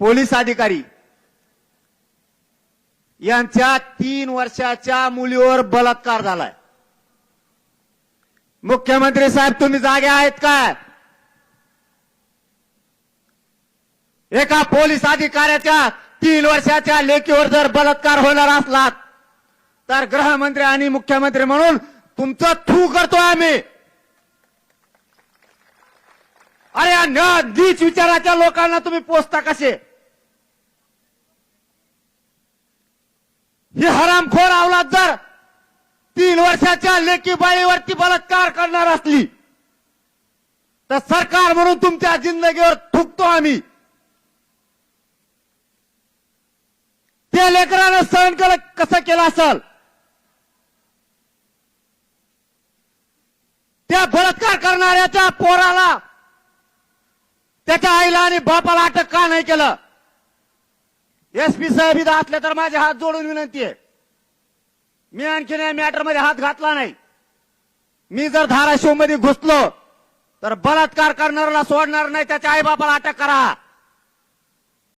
Police अधिकारी यांच्या तीन वर्षाच्या मुलीवर बलात्कार झालाय. मुख्यमंत्री साहेब तुम्ही जागे आहेत काय एका पोलीस अधिकाऱ्याच्या तीन वर्षाच्या लेखीवर जर बलात्कार होणार असला तर गृहमंत्री आणि मुख्यमंत्री म्हणून तुमचं थू करतोय आम्ही. अरे या न- नीच विचाराच्या लोकांना तुम्ही पोचता कसे? ही हरामखोर अवलाद जर तीन वर्षाच्या लेकीबाईवरती बलात्कार करणार असली तर सरकार म्हणून तुमच्या जिंदगीवर थुकतो आम्ही. त्या लेकरानं सहन केलं कसं केलं असल? त्या बलात्कार करणाऱ्याच्या पोराला त्याच्या आईला आणि बापाला अटक का नाही केलं? एसपी साहेब इथं असले तर माझे हात जोडून विनंती आहे. मी आणखीन या मॅटरमध्ये हात घातला नाही. मी जर धाराशिवमध्ये घुसलो तर बलात्कार करणाऱ्याला सोडणार नाही त्याच्या आईबापाला अटक करा.